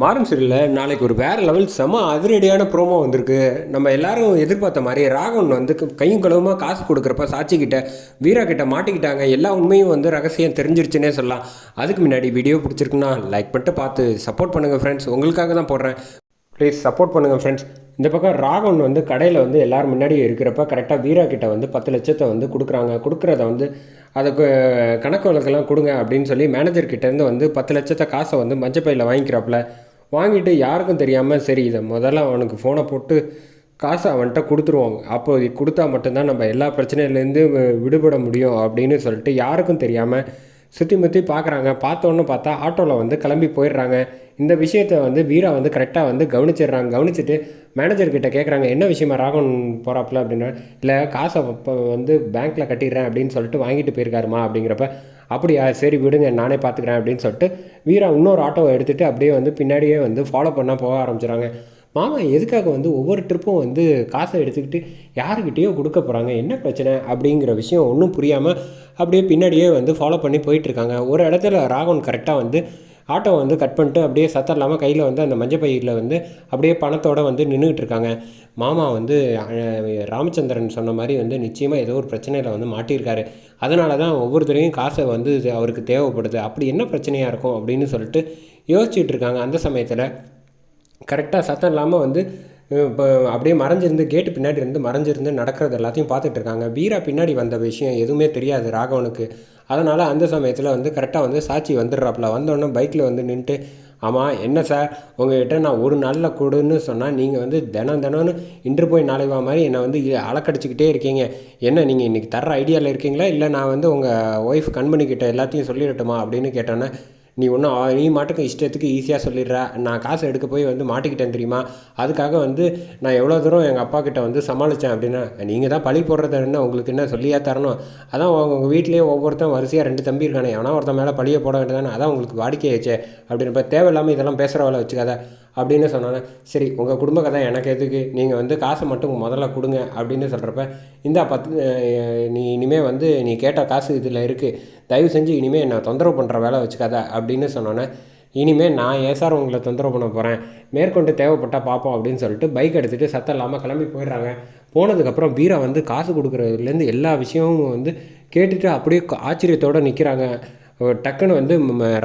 மாறும் சீரியலில் நாளைக்கு ஒரு வேறு லெவல் செம அதிரடியான ப்ரோமோ வந்திருக்கு. நம்ம எல்லாரும் எதிர்பார்த்த மாதிரி ராகவன் வந்து கையும் கழுவுமா காசு கொடுக்குறப்ப சாட்சிக்கிட்ட வீரா கிட்ட மாட்டிக்கிட்டாங்க. எல்லா உண்மையும் வந்து ரகசியம் தெரிஞ்சிருச்சுன்னே சொல்லலாம். அதுக்கு முன்னாடி வீடியோ பிடிச்சிருக்குன்னா லைக் பண்ணிட்டு பார்த்து சப்போர்ட் பண்ணுங்கள் ஃப்ரெண்ட்ஸ் உங்களுக்காக தான் போடுறேன். ப்ளீஸ் சப்போர்ட் பண்ணுங்கள் ஃப்ரெண்ட்ஸ் இந்த பக்கம் ராகவன் வந்து கடையில் வந்து எல்லோரும் முன்னாடி இருக்கிறப்ப கரெக்டாக வீரா கிட்ட வந்து பத்து லட்சத்தை வந்து கொடுக்குறாங்க. கொடுக்குறத வந்து அதுக்கு கணக்கு வழக்கெல்லாம் கொடுங்க அப்படின்னு சொல்லி மேனேஜர் கிட்டேருந்து வந்து பத்து லட்சத்தை காசை வந்து மஞ்சப்பையில் வாங்கிக்கிறாப்புல. வாங்கிட்டு யாருக்கும் தெரியாமல் சரி இதை முதல்ல அவனுக்கு ஃபோனை போட்டு காசை அவன்கிட்ட கொடுத்துருவாங்க. அப்போ இது கொடுத்தா மட்டும்தான் நம்ம எல்லா பிரச்சனையிலேருந்து விடுபட முடியும் அப்படின்னு சொல்லிட்டு யாருக்கும் தெரியாமல் சுற்றி முற்றி பார்க்குறாங்க பார்த்தோன்னு பார்த்தா ஆட்டோவில் வந்து கிளம்பி போயிடுறாங்க. இந்த விஷயத்த வந்து வீரா வந்து கரெக்டாக வந்து கவனிச்சிடுறாங்க. கவனிச்சுட்டு மேனேஜர்கிட்ட கேட்குறாங்க என்ன விஷயமா ராகவன் போகிறாப்புல அப்படின்னா இல்லை காசை இப்போ வந்து பேங்க்கில் கட்டிடுறேன் அப்படின்னு சொல்லிட்டு வாங்கிட்டு போயிருக்காருமா அப்படிங்கிறப்ப அப்படியா சரி விடுங்க நானே பார்த்துக்கிறேன் அப்படின்னு சொல்லிட்டு வீரா இன்னொரு ஆட்டோவை எடுத்துகிட்டு அப்படியே வந்து பின்னாடியே வந்து ஃபாலோ பண்ண போக ஆரம்பிச்சிடுறாங்க. மாமா எதுக்காக வந்து ஒவ்வொரு ட்ரிப்பும் வந்து காசை எடுத்துக்கிட்டு யாருக்கிட்டேயோ கொடுக்க போகிறாங்க என்ன பிரச்சனை? அப்படிங்கிற விஷயம் ஒன்றும் புரியாமல் அப்படியே பின்னாடியே வந்து ஃபாலோ பண்ணி போயிட்டுருக்காங்க ஒரு இடத்துல ராகவன் கரெக்டாக வந்து ஆட்டோவை வந்து கட் பண்ணிட்டு அப்படியே சத்தம் இல்லாமல் கையில் வந்து அந்த மஞ்சள் பையில் வந்து அப்படியே பணத்தோடு வந்து நின்றுக்கிட்டு இருக்காங்க. மாமா வந்து ராமச்சந்திரன் சொன்ன மாதிரி வந்து நிச்சயமாக ஏதோ ஒரு பிரச்சனையில் வந்து மாட்டியிருக்காரு. அதனால தான் ஒவ்வொருத்தரையும் காசை வந்து இது அவருக்கு தேவைப்படுது. அப்படி என்ன பிரச்சனையாக இருக்கும் அப்படின்னு சொல்லிட்டு யோசிச்சுட்டு இருக்காங்க. அந்த சமயத்தில் கரெக்டாக சத்தம் இல்லாமல் வந்து இப்போ அப்படியே மறைஞ்சிருந்து கேட்டு பின்னாடி இருந்து மறைஞ்சிருந்து நடக்கிறது எல்லாத்தையும் பார்த்துட்டு இருக்காங்க. வீரா பின்னாடி வந்த விஷயம் எதுவுமே தெரியாது ராகவனுக்கு. அதனால் அந்த சமயத்தில் வந்து கரெக்டாக வந்து சாட்சி வந்துடுறாப்புல. வந்தோடனே பைக்கில் வந்து நின்றுட்டு ஆமாம் என்ன சார் உங்கள்கிட்ட நான் ஒரு நாளில் கொடுன்னு சொன்னால் நீங்கள் வந்து தினம் தினம்னு இன்று போய் நாளைவா மாதிரி என்னை வந்து அலக்கடிச்சிக்கிட்டே இருக்கீங்க. என்ன நீங்கள் இன்றைக்கி தர்ற ஐடியாவில் இருக்கீங்களா? இல்லை நான் வந்து உங்கள் ஒய்ஃப் கண்மணிக்கிட்ட எல்லாத்தையும் சொல்லிடட்டுமா? அப்படின்னு கேட்டோன்னே நீ ஒன்றும் நீ மாட்டுக்கு இஷ்டத்துக்கு ஈஸியாக சொல்லிடுற. நான் காசு எடுக்க போய் வந்து மாட்டிக்கிட்டேன் தெரியுமா? அதுக்காக வந்து நான் எவ்வளோ தூரம் எங்கள் அப்பா கிட்ட வந்து சமாளித்தேன் அப்படின்னா நீங்கள் தான் பழி போடுறது என்ன உங்களுக்கு என்ன சொல்லியா தரணும்? அதான் உங்கள் வீட்லேயே ஒவ்வொருத்தன் வரிசையாக ரெண்டு தம்பி இருக்கானே எவனா ஒருத்தன் மேலே பழியை போட வேண்டியதானே அதான் உங்களுக்கு வாடிக்கையாச்சே அப்படின்றப்ப தேவையில்லாமல் இதெல்லாம் பேசுகிற வேலை வச்சுக்காத அப்படின்னு சொன்னானே சரி உங்கள் குடும்ப கதை எனக்கு எதுக்கு? நீங்கள் வந்து காசை மட்டும் முதல்ல கொடுங்க அப்படின்னு சொல்கிறப்ப இந்தா பத்து நீ இனிமேல் வந்து நீ கேட்ட காசு இதில் இருக்குது தயவு செஞ்சு இனிமேல் என்னை தொந்தரவு பண்ணுற வேலை வச்சுக்காத அப்படின்னு சொன்னோன்னே இனிமேல் நான் ஏன் சார் உங்களை தொந்தரவு பண்ண போகிறேன் மேற்கொண்டு தேவைப்பட்டால் பார்ப்போம் அப்படின்னு சொல்லிட்டு பைக் எடுத்துகிட்டு சத்தம் இல்லாமல் கிளம்பி போயிடுறாங்க. போனதுக்கப்புறம் வீரா வந்து காசு கொடுக்குறதுலேருந்து எல்லா விஷயமும் வந்து கேட்டுட்டு அப்படியே ஆச்சரியத்தோடு நிற்கிறாங்க டக்குன்னு வந்து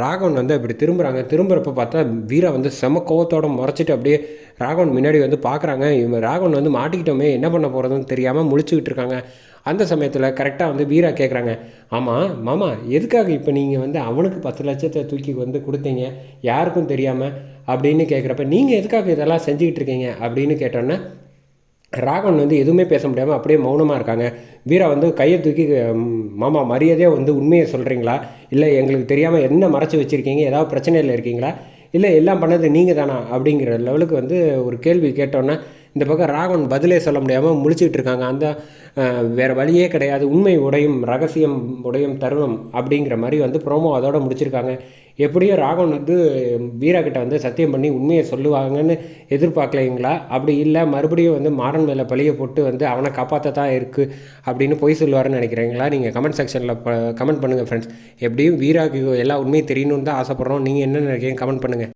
ராகவன் வந்து அப்படி திரும்புகிறாங்க திரும்புகிறப்ப பார்த்தா வீரா வந்து செம கோவத்தோட முறைச்சிட்டு அப்படியே ராகவன் முன்னாடி வந்து பார்க்குறாங்க இவன் ராகவன் வந்து மாட்டிக்கிட்டோமே என்ன பண்ண போகிறதுன்னு தெரியாமல் முழிச்சுக்கிட்டு இருக்காங்க. அந்த சமயத்தில் கரெக்டாக வந்து வீரா கேட்குறாங்க ஆமாம் மாமா எதுக்காக இப்போ நீங்கள் வந்து அவனுக்கு பத்து லட்சத்தை தூக்கி வந்து கொடுத்தீங்க? யாருக்கும் தெரியாமல் அப்படின்னு கேட்குறப்ப நீங்கள் எதுக்காக இதெல்லாம் செஞ்சுக்கிட்டு இருக்கீங்க? அப்படின்னு கேட்டோன்னே ராகவன் வந்து எதுவுமே பேச முடியாமல் அப்படியே மௌனமாக இருக்காங்க. வீரா வந்து கையை தூக்கி மாமா மரியாதையாக வந்து உண்மையை சொல்கிறீங்களா இல்லை எங்களுக்கு தெரியாமல் என்ன மறைச்சி வச்சுருக்கீங்க? ஏதாவது பிரச்சனையில் இருக்கீங்களா? இல்லை எல்லாம் பண்ணது நீங்கள் தானா அப்படிங்கிற லெவலுக்கு வந்து ஒரு கேள்வி கேட்டோன்னே இந்த பக்கம் ராகவன் பதிலே சொல்ல முடியாமல் முழிச்சிட்டு இருக்காங்க. அந்த வேறு வழியே கிடையாது. உண்மை உடையும் ரகசியம் உடையும் தருணம் அப்படிங்கிற மாதிரி வந்து ப்ரோமோ அதோட முடிச்சிருக்காங்க. எப்படியும் ராகவன் வந்து வீரா கிட்ட வந்து சத்தியம் பண்ணி உண்மையை சொல்லுவாங்கன்னு எதிர்பார்க்கலைங்களா? அப்படி இல்லை மறுபடியும் வந்து மாறன் மேலே பழிய போட்டு வந்து அவனை காப்பாற்ற தான் இருக்குது அப்படின்னு பொய் சொல்லுவார்னு நினைக்கிறீங்களா? நீங்கள் கமெண்ட் செக்ஷனில் கமெண்ட் பண்ணுங்கள் ஃப்ரெண்ட்ஸ் எப்படியும் வீராக்கு எல்லா உண்மையும் தெரியணும்னு தான் ஆசைப்பட்றோம். நீங்கள் என்ன நினைக்கிறீங்க கமெண்ட் பண்ணுங்கள்